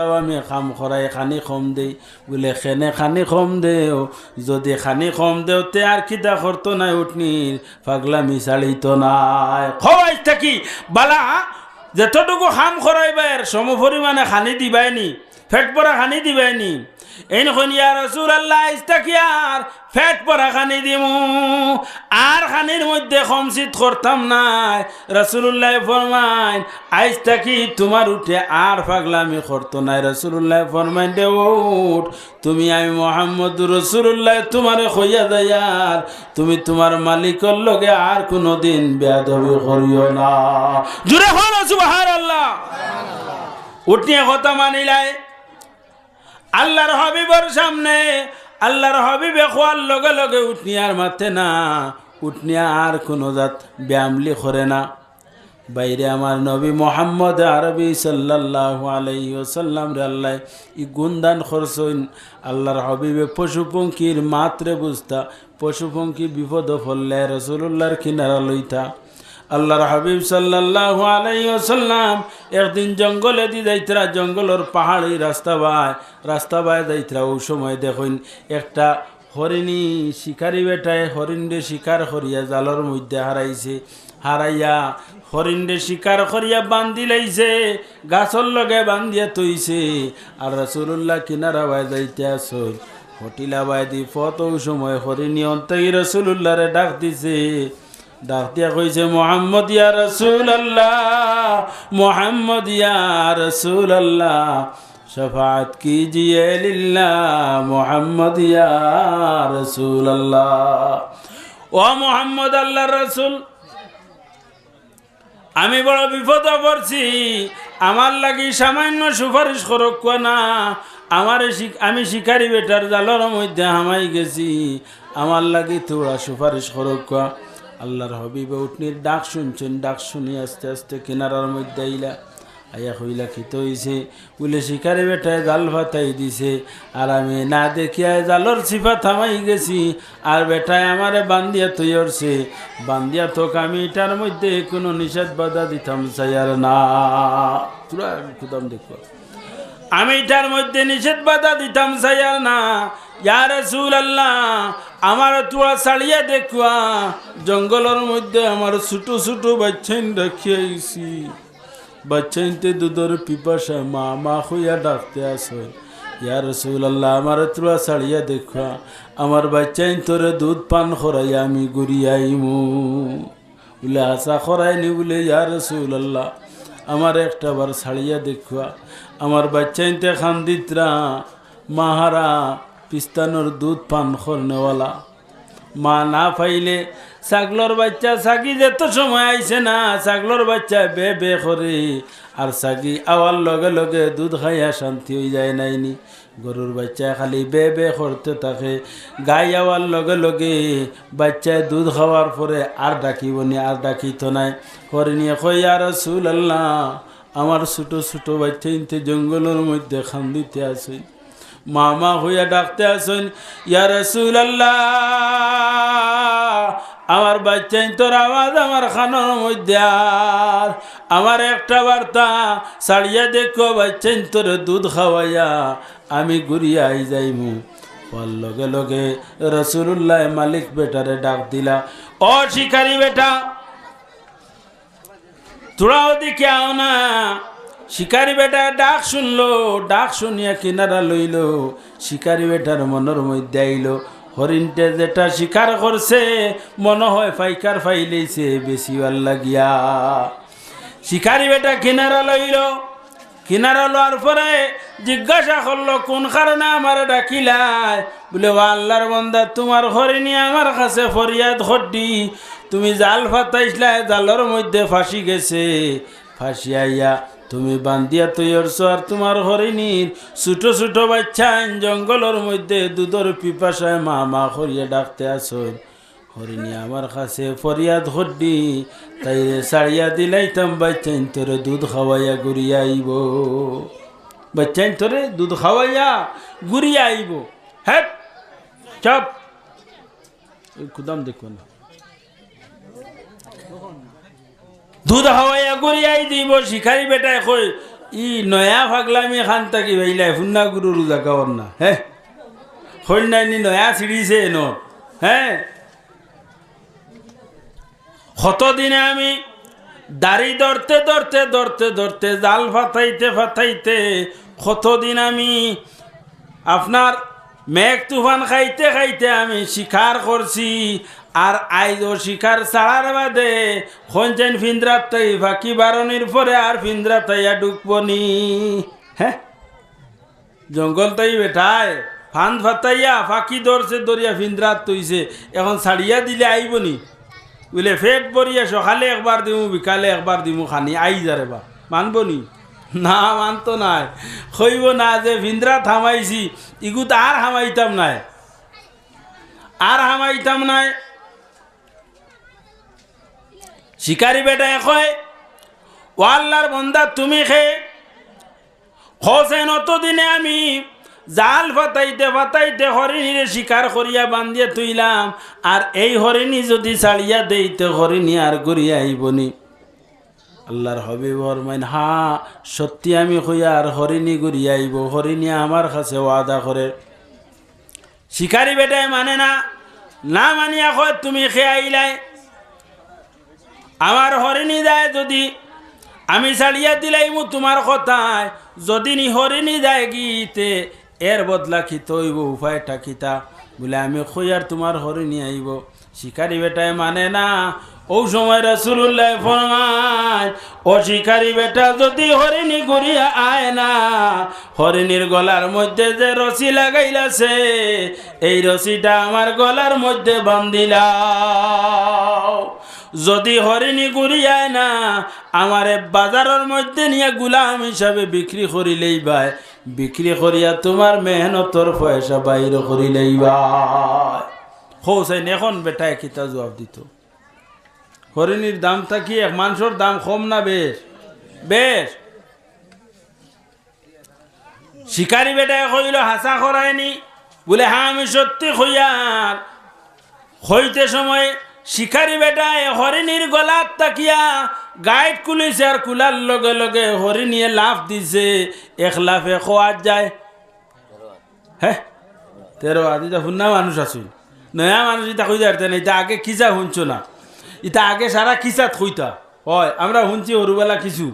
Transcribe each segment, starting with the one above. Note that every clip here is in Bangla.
আমি খাম খরাই খানি খম দেই, বলে খেনে খানি খম দেও, যদি খানি খম দেও তে আর কিতা করতো নাই উঠনির মিশালি তো নাই। খবাই থাকি, বালা, যেতটুকু খাম খরাইবার সম পরিমাণে খানি দিবাইনি ফেট পরা খানি দিবাইনি এই নখন ইয়া রসুল আল্লাহ ইস্তাকিয়ার, ফেট পরা খানি দিমু। আর খানির মধ্যে কমসিত করতাম নাই। রসুল্লাহ ফরমাইন আইস থাকি তোমার উঠে আর পাগলামি করতো নাই। রসুল্লাহ ফরমাইন, দে উঠ, তুমি আমি মোহাম্মদ রসুল্লাহ তোমারে হইয়া দেয়ার তুমি তোমার মালিকর লগে আর কোনো দিন বেয়াদবি করিও না। জুড়ে হল সুবাহার আল্লাহ উঠিয়ে কথা মানিলাই। আল্লাহর হবিবর সামনে, আল্লাহর হবিবে খোয়ার লগে লগে উঠনিয়ার মাথে না। উঠনিয়া আর কোনো জাত ব্যায়ামলি করে না। বাইরে আমার নবী মোহাম্মদ আরবি সাল্লাহ আলাইহি ওসাল্লাম রে আল্লাহ, ই গুণদান খরচইন আল্লাহর হবিবে পশু পঙ্খির মাত্রে বুঝতা, পশু পঙ্খি বিপদ ফললে রসুল্লাহর কিনারা লইতা। আল্লাহর হাবিব সাল্লাহ আলাইসাল্লাম একদিন জঙ্গলে দি যাইতরা, জঙ্গলের পাহাড়ি রাস্তা বাই রাস্তা বাই যাইতরা। ওই সময় দেখুন, একটা হরিণী শিকারি বেটায় হরিণে শিকার করিয়া জালর মধ্যে হারাইছে। হারাইয়া হরিণে শিকার করিয়া বান্ধি লাইছে, গাছর লগে বান্ধিয়া তৈছে আর রসুল্লাহ কিনারা বাই যাইতে আসল হটিলা বাই দি ফত সময় হরিণী অন্তই রসুল্লাহরে ডাক দিছে। ডাকিয়া কইছে, মোহাম্মদ ইয়া রসুল আল্লাহ মোহাম্মদ ইয়া রসুল আল্লাহ কি জিয়েল লিল্লা মোহাম্মদ ইয়া রসুল আল্লাহ ও মোহাম্মদ আল্লাহ রসুল, আমি বড় বিপদে পড়ছি, আমার লাগি সামান্য সুপারিশ করো না, আমার আমি শিকারি বেটার জালর মধ্যে হামাই গেছি, আমার লাগি তোরা সুপারিশ করক আল্লাহর হবিবে উঠনির ডাক শুনছেন, ডাক শুনি আস্তে আস্তে কিনারার মধ্যে আইলা। আয়া হইলা খিত হইছে? বলে শিকারে বেটায় জাল ভাতাই দিছে। আর আমি না দেখিয়া জালর চিফা থামাই গেছি। আর বেটায় আমারে বান্দিয়া তৈরছে বান্দিয়া তোক আমি এটার মধ্যে কোনো নিষেধ বাধা দিতাম চাই আর না। পুরা খুদাম দেখো। আমি এটার মধ্যে নিষেধ বাধা দিতাম চাই আর না। ইয়ার রসুল আল্লাহ আমার তোরা ছাড়িয়া দেখুয়া, জঙ্গলের মধ্যে আমার ছোটো ছোটো বাচ্চাইন রাখিয়াইছি বাচ্চাইনতে দুধর পিপাসা মা মা হইয়া ডাকতে আসো ইয়া রসুল আল্লাহ আমার তোরা ছাড়িয়া দেখুয়া, আমার বাচ্চাইন তোরে দুধ পান করাইয়া আমি গুড়িয়াইমু। বলে আশা করাইনি বলে ইয়া রসুল আল্লাহ আমার একটা বার ছাড়িয়া দেখুয়া, আমার বাচ্চাইনতে খান্দিতরা, মাহারা পিস্তানোর দুধ পান করনেওয়ালা মা না পাইলে ছাগলর বাচ্চা ছাগি যেত সময় আইছে না, ছাগলর বাচ্চা বে বে করে আর ছাগি আওয়ার লগে লগে দুধ খাইয়া শান্তি হয়ে যায় নাইনি। গরুর বাচ্চা খালি বে বে করতে থাকে। গাই আওয়ার লগে লগে বাচ্চায় দুধ খাওয়ার পরে আর ডাকিব নি, আর ডাকিত নাই। করে নিয়ে কই আর সুল আল্লাহ আমার ছোটো ছোটো বাচ্চা ইনতে জঙ্গলের মধ্যে খান্দিতে আছে। মামা হইয়া ডাকতে আসুন, ইয়া রসুল আমার বাচ্চাই তোর আওয়াজ আমার খানোর মধ্যে আর। আমার একটা বার্তা সারিয়া দেখো বাচ্চাই তোর দুধ খাওয়াইয়া, আমি ঘুরিয়া আই যাইমু। লগে লগে রসুল্লাহ মালিক বেটারে ডাক দিলা, ও শিকারি বেটা তোরা ওদিকে আও না। শিকারি বেটা ডাক শুনলো, ডাক শুনিয়া কিনারা লইল। শিকারি বেটার মনের মধ্যে আইল হরিণটে যেটা শিকার করছে, মনে হয় ফাইকার ফাইলেছে, বেশি ভালো লাগিয়া। শিকারি বেটা কিনারা লইল, কিনারা লওয়ার পরে জিজ্ঞাসা করল, কোন কারণে আমার ডাকিলাই? বলে, ও আল্লাহর বন্দা, তোমার হরিণী আমার কাছে ফরিয়াদ হড্ডি। তুমি জাল ফাতাইছলা জালর মধ্যে ফাঁসি গেছে। ফাঁসি আইয়া তুমি বান্দিয়া তৈরছ আর তোমার হরিণীর ছোটো ছোটো বাচ্চা জঙ্গলের মধ্যে দুধর পিপাসায় মা মা করিয়া ডাকতে আসো। হরিণী আমার কাছে ফরিয়াদ হড্ডি, তাই সারিয়া দিলাইতাম বাচ্চাইন তোরে দুধ খাওয়াইয়া ঘুরিয়া আইব। বাচ্চাইন তোরে দুধ খাওয়াইয়া ঘুরিয়া আইব। হ্যাঁ চপ। কুদাম দেখো না। দুধ হাওয়াইয়া গড়িয়াই দিব শিকারি বেটায় কই, ই নয়া ফাগলামি খান থাকি ভাইলাই ফুন্না গুরু, রোজা কাওয়ার না হ্যাঁ হইনাইনি নয়া ছিড়িছে ন হ্যাঁ কতদিনে আমি দাড়ি ধরতে ধরতে ধরতে ধরতে, জাল ফাতাইতে ফাতাইতে কতদিন আমি আপনার মেঘ তুফান খাইতে খাইতে আমি শিকার করছি আর আইজ ও শিকার ছাড়ার বাদে খঞ্চেন ফিন্দ্রাত তাই ফাঁকি বারণির পরে আর ফিন্দ্রা তাইয়া ঢুকবনি। হ্যাঁ? জঙ্গল তাই বেঠায় ফান ফাতাইয়া ফাঁকি ধরছে দরিয়া ফিন্দ্রাত তৈছে এখন ছাড়িয়া দিলে আইবনি। বলে, ফেট পরিয়া সকালে একবার দিমু, বিকালে একবার দিমু খানি আই যারে বা মানবনি? না, মানতো নাই। খইব না যে ভিন্দ্রা থামাইছি ইগুত আর হামাইতাম নাই। আর হামাইতাম নাই শিকারি বেটায় কয়, ও আল্লাহর বন্দা, তুমি খে, হোসেন অতদিনে আমি জাল ফাতাইতে ফাতাইতে হরিণীরে শিকার করিয়া বান্ধিয়া তুইলাম, আর এই হরিণী যদি ছাড়িয়া দেইতে হরিণী আর ঘুরিয়া আইবনি। আল্লাহর হবে বরমাইন হা, সত্যি আমি কইয়া আর হরিণী ঘুরিয়া আইব, হরিণী আমার কাছে ওয়াদা করে। শিকারি বেটায় মানে না না মানিয়া কয়, তুমি খেয়ে আমার হরিণী যায় যদি, আমি ছাড়িয়া দিলাইমু তোমার কথায়, যদি নি হরিণী যায় গীতে, এর বদলা খিত হইব উপায়টা খিতা বলে, আমি খইয়ার তোমার হরিণী আইব? শিকারি বেটায় মানে না, ও সময় রসুল্লাহ ফরমায়, ও শিকারি বেটা যদি হরিণী ঘুরিয়া আয় না, হরিণীর গলার মধ্যে যে রশি লাগাইলাছে, এই রশিটা আমার গলার মধ্যে বান্ধিলাও। যদি হরিণী ঘুরিয়ায় না, আমারে বাজারের মধ্যে নিয়ে গুলাম হিসাবে বিক্রি করিলেই ভাই বিক্রি করিয়া তোমার মেহনতর পয়সা বাইর করিলেই ভাই হোসেন এখন বেটায় কিতা জবাব দিত? হরিণীর দামটা কি এক? মাংসর দাম কম না বেশ? বেশ। শিকারি বেটায় কইল হাসা করায়নি। বলে হ্যাঁ আমি সত্যি হইয়ার হইতে সময় শিকারি বেটায় হরিণীর গলার তাকিয়া গাইড কুলিছে আর কুলার লগে লগে হরিণীয়ে লাফ দিছে। এক লাফে খোয়ার যায়। হ্যাঁ তেরো আদিটা শুননা মানুষ আছো। নয়া মানুষ ইটা কই যাতে ইটা আগে কিসা শুনছো না? ইটা আগে সারা কিসাত কইতা। হয়, আমরা শুনছি সৰুবেলা কিছু।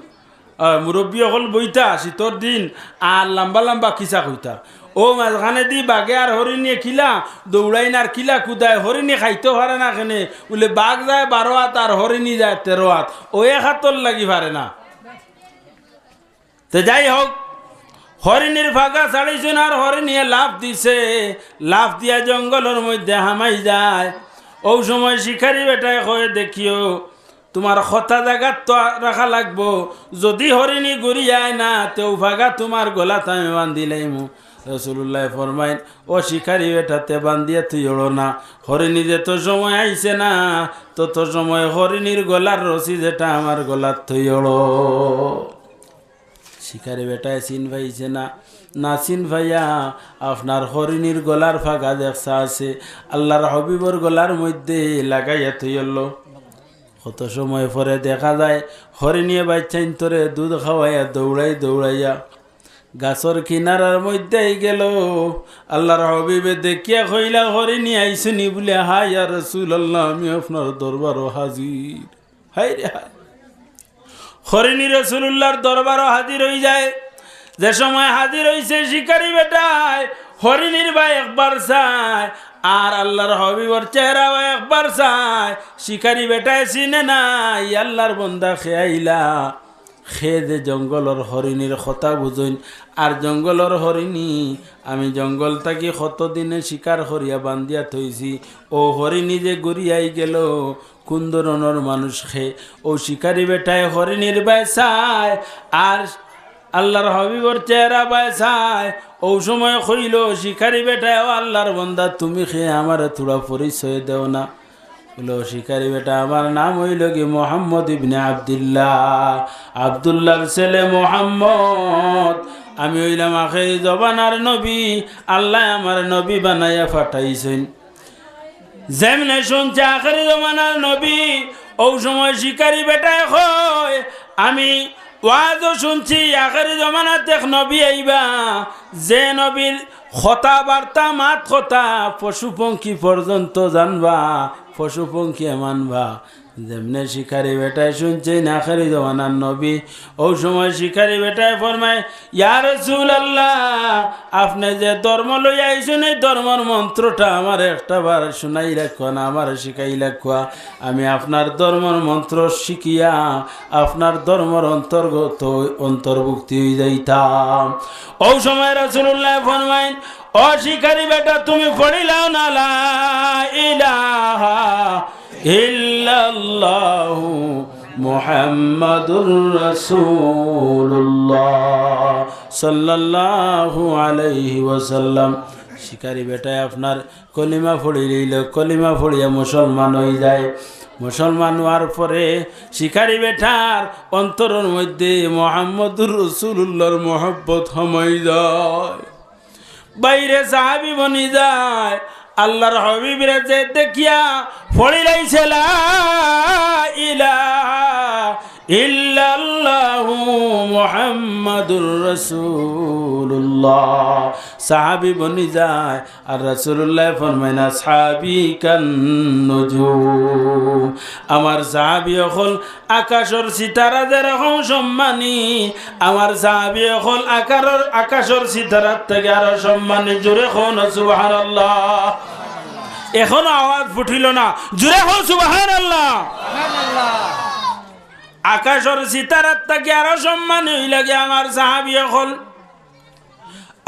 মুরব্বী অকল বইতা শীতর দিন, আর লম্বা লম্বা কিসা কইতা। ও মাঝখানে দি বাঘে আর হরিণীয়ে খিলা দৌড়াই না আর খিলা কুদায় হরিণী খাইতে পারে না কেনে? বলে বাঘ যায় বারো হাত আর হরিণী যায় তেরো হাত। ও এক হাতর লাগি পারে না। তো যাই হোক হরিণীর ফাঁকা ছাড়িছেন আর হরিণীয়ে লাভ দিছে। লাভ দিয়া জঙ্গলের মধ্যে হামাই যায়। ও সময় শিকারি বেটায় কয়ে, দেখিও তোমার খতা জায়গাত তো রাখা লাগবো। যদি হরিণী ঘুরি যায় না, তেও ফাঁকা তোমার গলাত আমি বান্ধিলাইমু রসুল্লাহ ফরমাইন, ও শিকারি বেটাতে বান্ধিয়া তুই ওড়ো না। হরিণী যে তো সময় আইছে না তত সময় হরিণীর গলার রশি যেটা আমার গলার তুই ওড়ো শিকারি বেটায় চিন পাইছে না। না চিন ভাইয়া আপনার হরিণীর গলার ফাঁকা দেখছা আছে। আল্লাহর হবিবর গলার মধ্যে লাগাইয়া থইল কত সময় পরে দেখা যায় হরিণীয়ে বাচ্চাইন তোরে দুধ খাওয়াইয়া দৌড়াই দৌড়াইয়া গাছর কিনারার মধ্যে গেল। আল্লাহর হবিবে দেখিয়া কইলা হরিণী আইসুনি বলে হাই আর রসুল আল্লাহ আমি আপনার দরবারও হাজির। হাই রে হাই হরিণী রসুল্লাহর দরবারও হাজির হয়ে যায়। যে সময় হাজির হইছে, শিকারি বেটায় হরিণীর ভাই একবার চায়, আর আল্লাহর হবিবর চেহারা একবার চায়, শিকারি বেটায় চিনে নাই, আল্লাহর বন্দা খেয়াইলা। খে যে জঙ্গলর হরিণীর কথা বুঝইন আর জঙ্গলর হরিণী আমি জঙ্গল থাকি কত দিনে শিকার করিয়া বান্ধিয়া থইছি ও হরিণী যে গড়িয়াই গেল, কোন ধরনের মানুষ খে ও শিকারি বেটায় হরিণীর বেসায় আর আল্লাহর হবিবর চেহারা বেসায় ও সময় কইল শিকারি বেটায় ও আল্লাহর বন্দা, তুমি খেয়ে আমার থোড়া পরিচয় দেও না। বলো শিকারি বেটা, আমার নাম হইল কি মোহাম্মদ ইবনে আবদুল্লাহ। আবদুল্লাহর ছেলে মোহাম্মদ। আমি হইলাম আখেরি জবানার নবী, আল্লাহ আমার নবী বানাইয়া ফাটাইছেন যেমনে শুনছে আখেরি জমানার নবী, ও সময় শিকারি বেটায় হয়। আমি ওয়াজও শুনছি, আখেরি জমানাত দেখ নবী আইবা। যে নবীর কথা বার্তা মাত কথা পশু পঙ্খী পর্যন্ত জানবা। পশু পঙ্খী মানবা যেমনে শিকারি বেটায় শুনছে আখেরি জমানার নবী। ও সময় শিকারি বেটায় ফরমায় ইয়ার রসুল আল্লাহ আপনি যে ধর্ম লই আইসুন, এই ধর্মর মন্ত্রটা আমার একটা বার শুনাই রাখো না, আমার শিখাই রাখা। আমি আপনার ধর্মর মন্ত্র শিখিয়া, আপনার ধর্মর অন্তর্গত অন্তর্ভুক্তি হয়ে যাইতাম। ও সময় রসুল্লাহ ফরমাইন অশিকারী বেটা তুমি পড়িলাও না ইল্লাল্লাহু শিকারি বেটায় আপনার কলিমা ফড়ি লইল, কলিমা ফড়িয়া মুসলমান হয়ে যায়। মুসলমান হওয়ার পরে শিকারি বেটার অন্তরের মধ্যে মোহাম্মদুর রসুল্লাহর মোহব্বত হমাই যায়। বাইরে সাহাবি বনি যায় আল্লাহর হবিবরে যে দেখিয়া ফড়িলাইছে লা ইলাহা ইল্লাল্লাহু মুহাম্মাদুর রাসূলুল্লাহ। সাহাবী বনি যায়, আর রাসূলুল্লাহ ফরমায় না সাহাবী কান আমার সাহাবী হল আকাশর সিতারা যেরকম সম্মানী, আমার সাহাবী হল আকারের, আকাশর সিতারার থেকে আরও সম্মানী। জোরে হন সুবহানাল্লাহ। এখনও আওয়াজ ফুটিল না, জোরে হন সুবহানাল্লাহ। আকাশর সিতারার থেকে আরও সম্মান হই লাগে আমার সাহাবি হল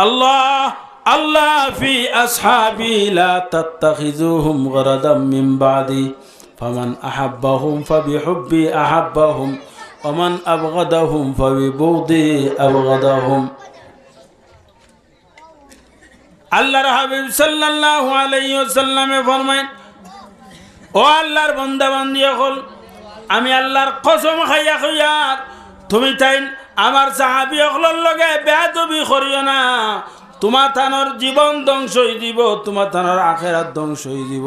আল্লাহ আল্লাহ ফি আসহাবি লা তাত্তাখিজুহুম গরাদাম মিন বাদি। ফামান আহাব্বাহুম ফাবিহুব্বি আহাব্বাহুম, ওমান আবগাদাহুম ফাবিবুগদি আবগাদাহুম। আল্লাহর হাবিব সাল্লাল্লাহু আলাইহি ওয়াসাল্লামে ফরমায়, ও আল্লাহর বান্দা বান্দি হল আমি আল্লাহর কসম খাইয়া খাইয়ার তুমি তাই আমার সাহাবি অকলর লগে বেয়াদবি করিও না। তোমার থানোর জীবন ধ্বংস হয়ে দিব, তোমার থানোর আখেরাত ধ্বংস হয়ে দিব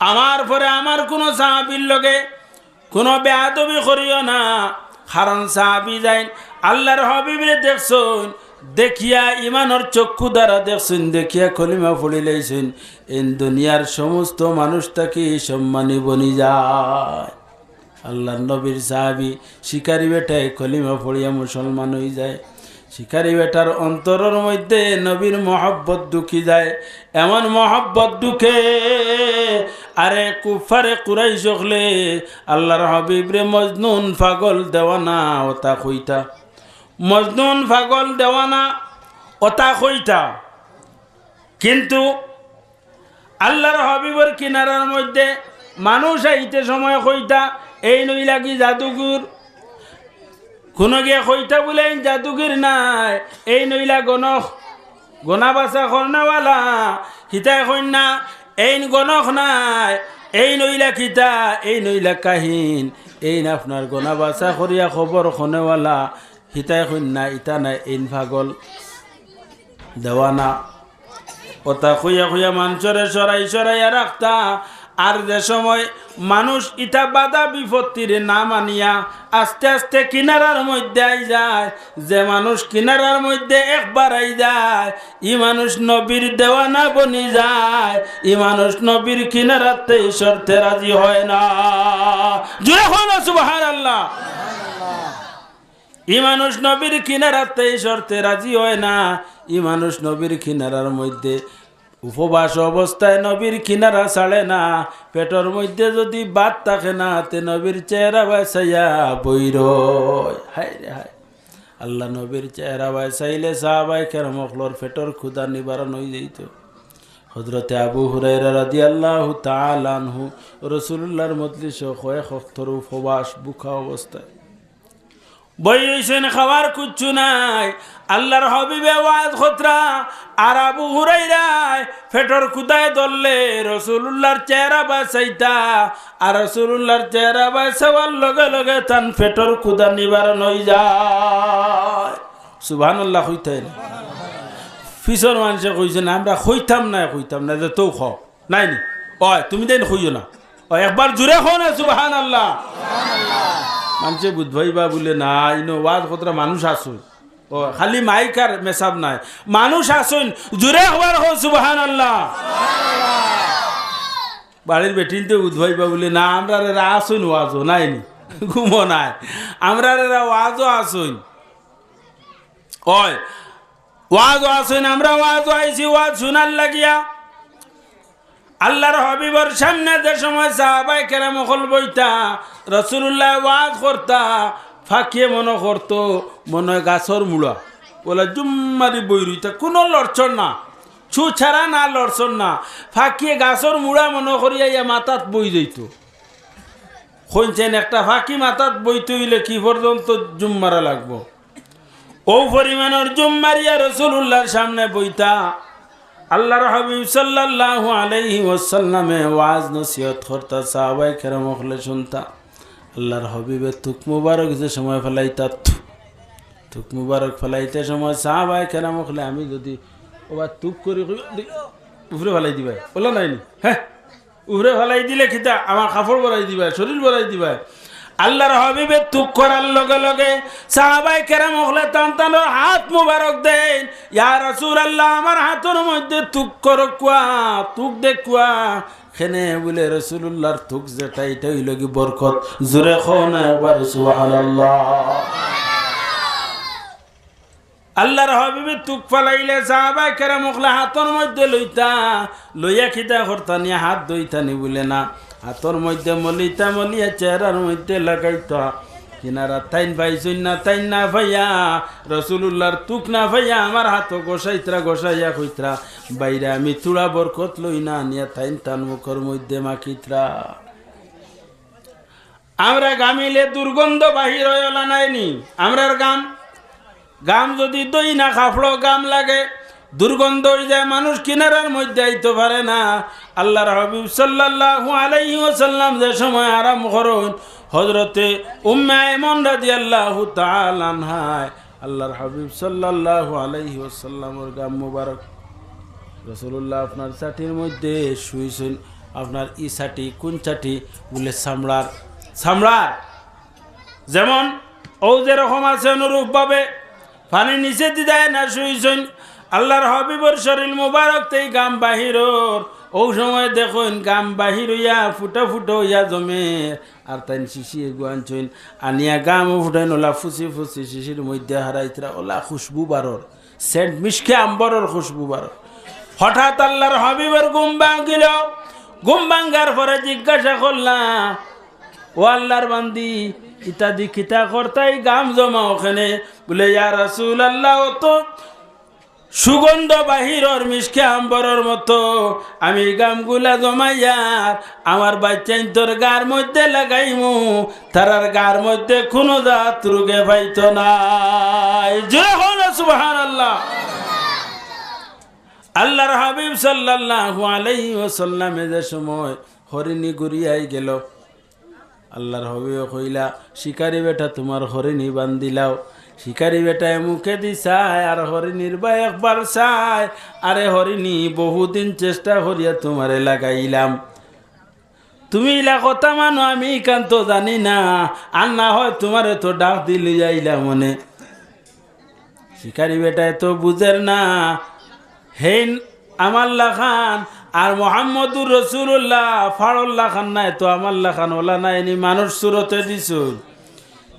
আমার পরে আমার কোনো সাহাবির লগে কোনো বেয়াদবি করিও না। কারণ সাহাবি যাইন আল্লাহর হবিবরে দেখছুন দেখিয়া ইমানর চক্ষু দ্বারা দেখছেন, দেখিয়া ফুলি লাইছেন। এন দুনিয়ার সমস্ত মানুষ তাকে সম্মানী বনি যায়। আল্লাহ নবীর সাহাবি, শিকারি বেটায় কলিমা ফড়িয়া মুসলমান হয়ে যায়। শিকারি বেটার অন্তরের মধ্যে নবীর মহব্বত দুঃখী যায়। এমন মহব্বত দুঃখে আরে কুফারে কুরাই চকলে আল্লাহর হবিবরে মজনুন পাগল দেওয়ানা ওতা কইতা। মজনুন পাগল দেওয়ানা, ওতা কইতা কিন্তু আল্লাহর হবিবর কিনারার মধ্যে মানুষ আইতে সময় কইতা এই নই লাগি জাদুগুর কোনো গিয়ে কইতা বলে জাদুগির নাই, এই নইলা গণক গনা বাসা কর্ণাওয়ালা হিতায় কন্যা এই গণক নাই, এই নইলা কিতা, এই নইলা কাহিন। এই না আপনার গনা বাসা করিয়া খবর খনেওয়ালা হিতায় কন্যা ইতা নাই এইন ভাগল দেওয়ানা ওটা খুইয়া খুইয়া মানুষরে সরাই সরাইয়া রাখতা আর যে সময় মানুষ ইটা বাধা বিপত্তিরে না মানিয়া আস্তে আস্তে কিনারার মধ্যে আই যায় যে মানুষ কিনারার মধ্যে একবার আই যায় ই মানুষ নবীর দেওয়ানা বনি যায় ই মানুষ নবীর কিনারাতে শর্তে রাজি হয় না জুড়ে হয় না সুবাহার আল্লাহ ই মানুষ নবীর কিনারাতে শর্তে রাজি হয় না। ই মানুষ নবীর কিনারার মধ্যে উপবাস অবস্থায় নবীর কিনারা ছাড়ে না। পেটর মধ্যে যদি বাদ থাকে না, তে নবীর চেহারা বাসাইয়া বৈর হায়। রে হায়। আল্লাহ নবীর চেহারা বাসাইলে সাহাবাই কেরমকলর পেটর ক্ষুদা নিবারণ হয়ে যেত হজরতে আবু হুরাইরা রাদি আল্লাহ তালানহু রসুল্লাহর মজলিস কয়েক অক্ষর উপবাস, বুখা অবস্থায়। বই খাবার কুচ্ছু নাই। আল্লাহর হবিবে ওয়াজ খতরা। আর আবু হুরাইরায় ফেটর কুদায় দললে রসুল্লাহর চেহারা বাসাইতা। আর রসুল্লাহর চেহারা বাসাবার লগে লগে তান ফেটর কুদা নিবারণ হয়ে যায়। সুবহান আল্লাহ হইতে পিছর মানুষে না, আমরা কইতাম না কইতাম না, যে তো খ। নাই নি। ওই তুমি দেন খুঁজো না। একবার জুড়ে হো না সুবাহান আল্লাহ মানুষে বুধবাইবা বলে, না, ইনো ওয়াজ কতটা মানুষ আসুন ও, খালি মাইক আর মেসাব নাই। মানুষ আসুন জুড়ে হওয়ার হো সুবাহান আল্লাহ বাড়ির বেটিনতে উদ্ভাইবা বলে, না আমরা রা আসুন ওয়াজও নাইনি ঘুমো নাই। আমরা রা ওয়াজও আসুন ওই ওয়াজ আসুন আমরা ওয়াজ আইছি, ওয়াজ শুনার লাগিয়া। আল্লাহর হবিবর সামনে যে সময় সাহাবাই কেরাম হল বইতা রসুল্লাহ ওয়াজ করতা, ফাঁকিয়ে মনে করতো, মনে হয় গাছর মূলা। বলে, জুম্মারি বই রইতা কোনো লড়ছর না, ছু ছাড়া না লড়ছর না। ফাঁকিয়ে গাছর মুড়া মনে করিয়া ইয়া মাথাত বই যাইত। শুনছেন, একটা ফাঁকি মাথাত বইতে হইলে কি পর্যন্ত জুম মারা লাগবো? ও পরিমাণের জুম মারিয়া রসুল্লাহর সামনে বইতা। আল্লাহর হাবিব সাল্লাল্লাহু আলাইহি ওয়াসাল্লামে ওয়াজ নসিহত করতা সাহাবাই কেরাম হলে শুনতা। আল্লাহর হাবিবের তুক মুবারক যে সময় ফেলাইতা তুক মুবারক ফেলাইতে সময় সাহাবাই কেরাম হলে আমি যদি ওবার তুক করি উপরে ফেলাই দিবাই। বলো নাইনি হ্যাঁ উপরে ফেলাই দিলে খিতা আমার কাপড় বড়াই দিবাই, শরীর বড়াই দিবাই। আল্লাহর হবিবে তুক করার লগে লগে সাহাবাই কেরাম হলে টান টানোর হাত মুবারক দেন। ইয়া আল্লাহ আমার হাতের মধ্যে তুক করো, কুয়া, তুক দে, কুয়া। খেনে বলে রসুল্লাহর থুক যেটা এটা হইল কি বরকত? জোরে খন একবার আল্লাহর হবিবে তুক ফালাইলে সাহাবাই কেরাম মুখলা হাতের মধ্যে লইতা, লইয়া খিতা করতানি হাত দইতানি বলে না। হাতর মধ্যে মলিতা, মলিয়া চেহারার মধ্যে লাগাইতা। কিনারা তাইন পাইছুন না তাইন না ভাইয়া রসুল্লাহর তুক না ভাইয়া, আমার হাত গোসাইত্রা গোসাইয়া কইত্রা, বাইরে আমি তুড়া বরকত লই না নিয়া তাইন তান মুখর মধ্যে মাখিত্রা। আমরা গামিলে দুর্গন্ধ বাহির হইলা নাইনি। আমরার গাম গাম যদি দই না খাফড়ো গাম লাগে, দুর্গন্ধ হয়ে যায়, মানুষ কিনারার মধ্যে আইতে পারে না। আল্লাহর হাবিব সাল্লাল্লাহু আলাইহি ওয়াসাল্লাম যে সময় আরাম করুন হজরতে উম্মে আইমন রাদিয়াল্লাহু তাআলা আনহায় আল্লাহর হাবিব সাল্লাল্লাহু আলাইহি ওয়াসাল্লামের গাম মুবারক। রসুল্লাহ আপনার চাটির মধ্যে শুয়েছেন আপনার ই চাটি কোন চাটি? বলে চামড়ার চামড়ার যেমন ও যেরকম আছে অনুরূপভাবে। পানি নিচে দিদায় না শুইছেন। আল্লাহর হবিবর শরীর মুবারক তেই গাম বাহিরর। ও সময় দেখুন গাম বাহির হইয়া ফুটো ফুটো হইয়া জমে। আর তাই শিশি গুয়ানছইন আনিয়া গাম ফুটাইন ওলা ফুসি ফুসি শিশির মধ্যে হারাইতরা ওলা খুশবু বারর সেন্ট মিশকে আম্বরর খুশবু বারর হঠাৎ আল্লাহর হবিবের ঘুম ভাঙিল ঘুম ভাঙ্গার পরে জিজ্ঞাসা করলাম ও আল্লাহর বান্দি ইত্যাদি খিতা কর্তাই গাম জমা ওখানে বলে, ইয়া রাসূল আল্লাহ তো সুগন্ধ বাহিরর মিশকে আম্বরর মতো। আমি গামগুলা জমাইয়ার আমার বাচ্চাইন তোর গার মধ্যে লাগাইমু। তারার গার মধ্যে কোনো জাত রুগে পাইতো নাই। হল সুবহান আল্লাহ আল্লাহর হাবিব সাল্লাল্লাহু আলাইহি ওয়াসাল্লামে যে সময় হরিণী ঘুরিয়াই গেল। আল্লাহর হাবিব কইলা শিকারি বেটা তোমার হরিণী বান্দিলাও শিকারি বেটায় মুখে দি চায় আর হরিণীর বা একবার চায় আরে হরিণী, বহুদিন চেষ্টা করিয়া তোমারে লাগাইলাম। তুমি ইলা কথা মানো, আমি কান তো জানি না। আর না হয় তোমারে তো ডাক দিলি যাইলা মনে। শিকারি বেটায় তো বুঝের না। হেন আমাল্লা খান, আর মোহাম্মদুর রসুল্লাহ ফাড়ুল্লাহ খান নাই তো আমাল্লা খান, ওলা নাই মানুষ সুরতে দিছুন।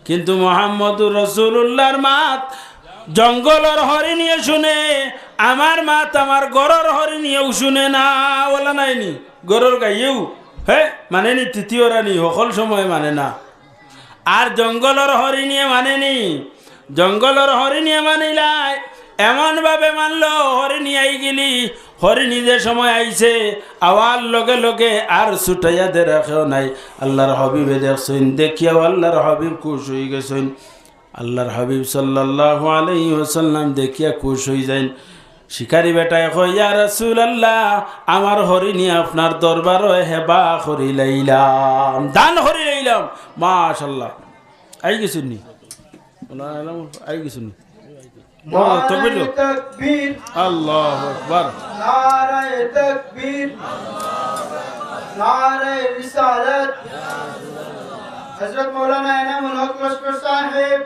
কিন্তু মোহাম্মদুর রসুল্লাহর মাত জঙ্গলের হরিণীয় শুনে, আমার মাত আমার গরর হরিণীয়ও শুনে না ওলা নাইনি। গরর গাইয়েও, হে মানে নি তৃতীয় রানী, সকল সময় মানে না। আর জঙ্গলের হরিণীয়ে মানেনি। জঙ্গলের হরিণীয়ে মানিলাই এমন ভাবে মানলো, হরিণী আই গেলি হরিণী যে সময় আইছে, আওয়ার লগে লগে আর ছুটাইয়া দে রাখেও নাই। আল্লাহর হবিবে দেখছেন, দেখিয়াও আল্লাহর হবিব খুশ হয়ে গেছেন। আল্লাহর হাবিব সাল্লাল্লাহু আলাইহি ওয়াসাল্লাম দেখিয়া খুশ হয়ে যান শিকারি বেটায় কয় ইয়া আল্লাহ আমার হরিণী আপনার দরবারও হেবা করি লাইলাম, দান করি লাইলাম। মাশাআল্লাহ। আই গেছুন নি? আই গেছুন বলো তকবির দাও তাকবীর আল্লাহু আকবার নারায়ে তাকবীর নারায়ে রিসালাত হযরত মাওলানা এনামুল হক লস্কর সাহেব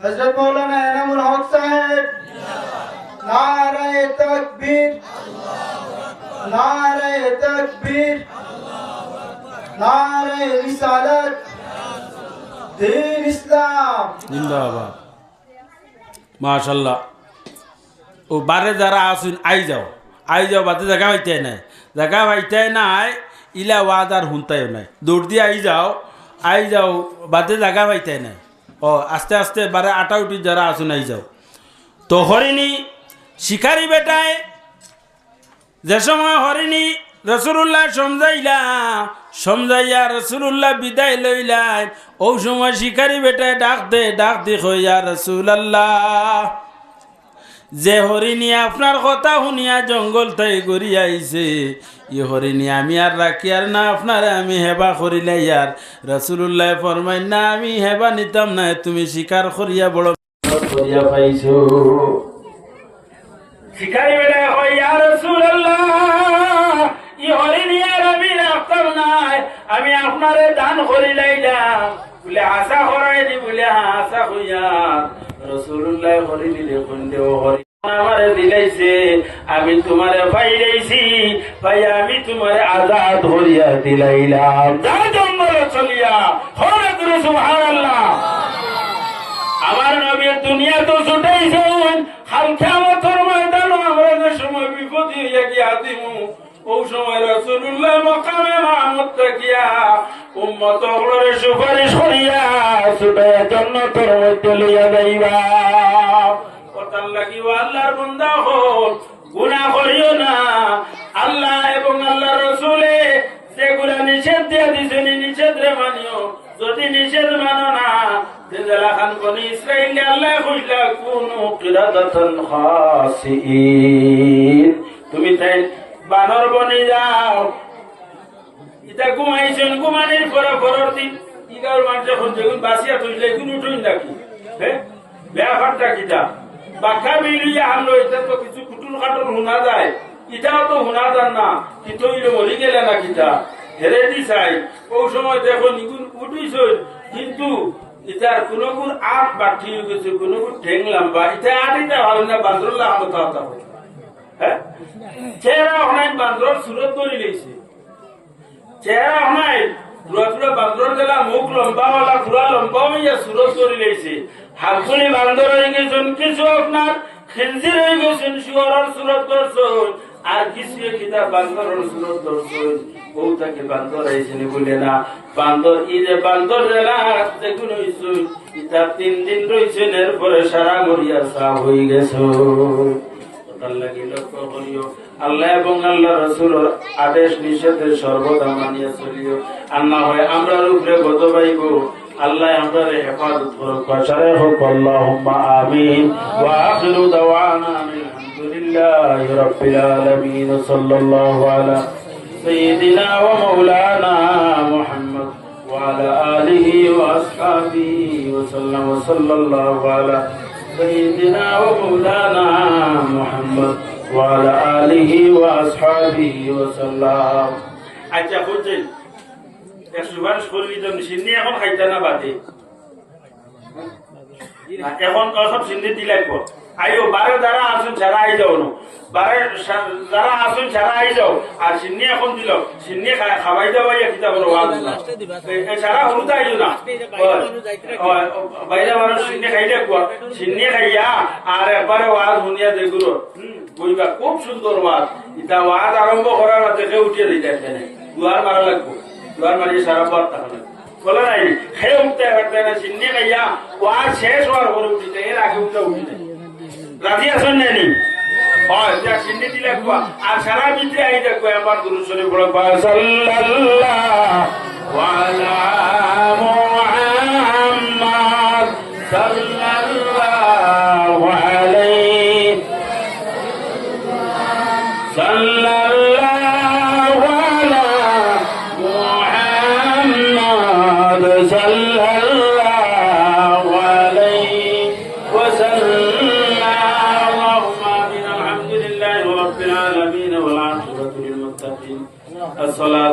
হযরত মাওলানা এনামুল হক সাহেব নারায়ে তাকবীর নারায়ে তাকবীর নারায়ে রিসালাত জিন্দাবাদ। মাশাল্লাহ। ও বারে যারা আসুন আই যাও। আই যাও বাদে জায়গা পাইতে নাই। জায়গা পাইতে নাই, ইলা ওয়াদ আর হুনতাইও নাই। দৌড় দিয়ে আই যাও আই যাও বাদে জায়গা পাইতে নাই। ও, আস্তে আস্তে বারে আটা উঠি যারা আসুন আই যাও। তো হরিণী, শিকারি বেটায়, যে সময় হরিণী রসুল্লাহ সমজাইলা সমজাইয়া রসুল্লাহ বিদায় লইলাই। ও সময় শিকারি বেটায় ডাক দে, ডাক দি হইয়া রসুল্লাহ যে হরিণী আপনার কথা শুনিয়া জঙ্গল তাই আইছে, ই হরিণী আমি আর রাখি আর না, আপনারে আমি হেবা করিলাই আর। রসুল্লাহ ফরমাই না, আমি হেবা নিতাম না, তুমি শিকার করিয়া বড় করিয়া পাইছো। শিকারি বেটা হয় ইয়া রাসূলুল্লাহ। ই হরিণী আর আমি রাখতাম নাই, আমি আপনারে দান করি লাইলাম বলে, আশা করাই দি, বলে আশা হইয়া রাসূলুল্লাহ হরিণী দেখুন দেও হরি আমারে দিলাইছে, আমি তোমারে পাইলাইছি ভাই আমি তোমারে আজাদ হরিয়া দিলাইলাম। যা জঙ্গল চলিয়া হরে সুবহানাল্লাহ। আমার নবীর দুনিয়া তো ছুটাইছেন হাল খেয়ামতর ময়দান আমরা সময় বিপদ হইয়া গিয়া দিমু। ও আল্লাহ এবং আল্লাহ রসুলে সেগুলা নিষেধ দিয়া দিছেন নিষেধ রে মানিও। যদি নিষেধ মানো না তেজালা খান বনি ইসরাইল আল্লাহ খুঁজলা কোন কিরাদাতান খাসিন তুমি তাই বানর বনি যাও। ইটা ঘুমাইছেন, ঘুমানির পরে পরের দিন ইগার মানুষ এখন বাসিয়া তুললে কোন উঠুন নাকি? হ্যাঁ বেয়া ফাটটা কিটা আনলো এটা তো কিছু শোনা যায়। তো শোনা যান না। কিন্তু মরি গেলে না কিটা? হেরে দি চাই ও সময় দেখো নিগুন উঠুইছ কিন্তু ইটার কোন কোন আট হয়ে গেছে কোন কোন ঠেং লাম্বা ইটা আট ইটা হবে না বান্দর লাম্বা তো চেহারা অনেক বান্দর সুরত ধরে চেহারা পুরা পুরা বান্দর গেলা মুখ লম্বা পুরা লম্বা হইয়া সুরত বান্দর হয়ে গেছেন কিছু আপনার হয়ে গেছেন শুয়ার সুরত আর কিছু বান্দর সুরত তাকে বান্দর আইছেন বলে না? বান্দর বান্দর তিন দিন রয়েছেন এরপরে সারা মরিয়া হয়ে গেছে লাগি লক্ষ্য করিও আল্লাহ এবং আল্লাহ রসুলের আদেশ নিষেধের সর্বদা মানিয়া চলিও আর না হয় আমরা উপরে গত পাইব আল্লাহ আমরা হেফাজত করুক বাসারে হোক আল্লাহুম্মা আমিন ওয়া আখিরু দাওয়ানা আলহামদুলিল্লাহি রাব্বিল আলামিন সাল্লাল্লাহু আলা সাইয়্যিদিনা ওয়া মাওলানা মুহাম্মদ وعلى آله وأصحابه وسلم وصلى الله على سيدنا ومولانا محمد وعلى آله وأصحابه وسلم আচ্ছা বুঝছেন সুপারিশ করবি তো সিন্নি এখন খাইতে না বাদে এখন সব সিন্নি দিলাই পর বারে যাও বারে এখন খাবাই খুব সুন্দর ওয়াজ আরম্ভ করার দেখে উঠিয়ে দিতে দুয়ার মারা লাগবো। দুয়ার মারিয়ে সারা পথ তাহলে। বলে নাই? খেয়ে উঠতে না, সিন্নি খাইয়া ওয়াজ শেষ হওয়ার পরে উঠিতে এর আগে উঠে উঠিতে রাজি আসেন নানি হয়, যা সিন্নি দিলে কুয়া আর সারা ভিতরে আই দেখো আমার গুরু শরীফ বড় সাল্লাল্লাহু আলা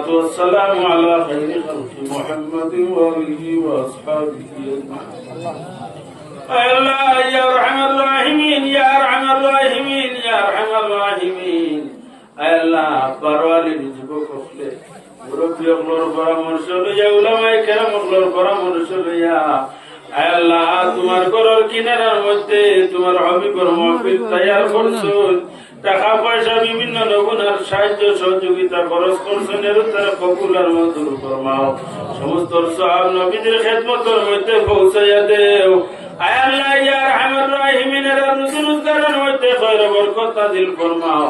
الصلاة والسلام على خير خلق محمد وآله وأصحابه أجمعين الله يا أرحم الراحمين يا أرحم الراحمين يا أرحم الراحمين الله পরওয়ালি যুবক হলে মুরব্বী হলোর পরামর্শ লইয়া উলামায়ে কেরাম হলোর পরামর্শ লইয়া আয় আল্লাহ তোমার ঘরের কিনারার মধ্যে তোমার হবিবর মহফিল তৈয়ার করছুন টাকা পয়সা বিভিন্ন নগুনার সাহায্য সহযোগিতা খরচ করছেন এর তারা কবুল আর মধুর ফরমাও সমস্ত সব নবীদের খেদমতের মধ্যে পৌঁছাইয়া দেও। আয়াল্লাহ ইয়া রহমান রাহিমিনের রুজগারের মধ্যে খয়র বরকত নাজিল ফরমাও।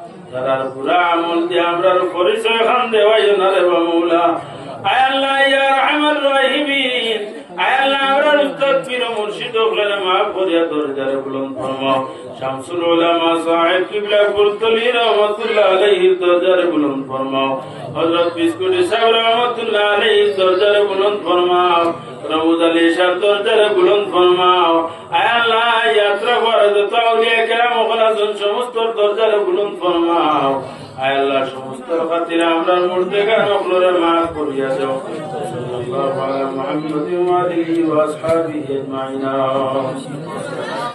তারার পুরা আমল দিয়ে আমরার পরিচয় খান দেওয়াই না রে বামুলা আয় আল্লাহ ইয়া রহমান রহিমিন। আল্লাহ আমরার উস্তাদ পীর মুর্শিদ ওগলারে মাফ করিয়া দরজারে বুলন্দ ফরমাও। শামসুল উলামা সাহেব কিবলা কুরতলি রহমাতুল্লাহ ওখানে সমস্ত দরজারে বুলন্দ ফরমাও। আল্লাহ সমস্ত আমরা মুর্দে গান অকলরে মাফ করিয়া দাও। সাল্লাল্লাহু আলা মুহাম্মাদিন ওয়া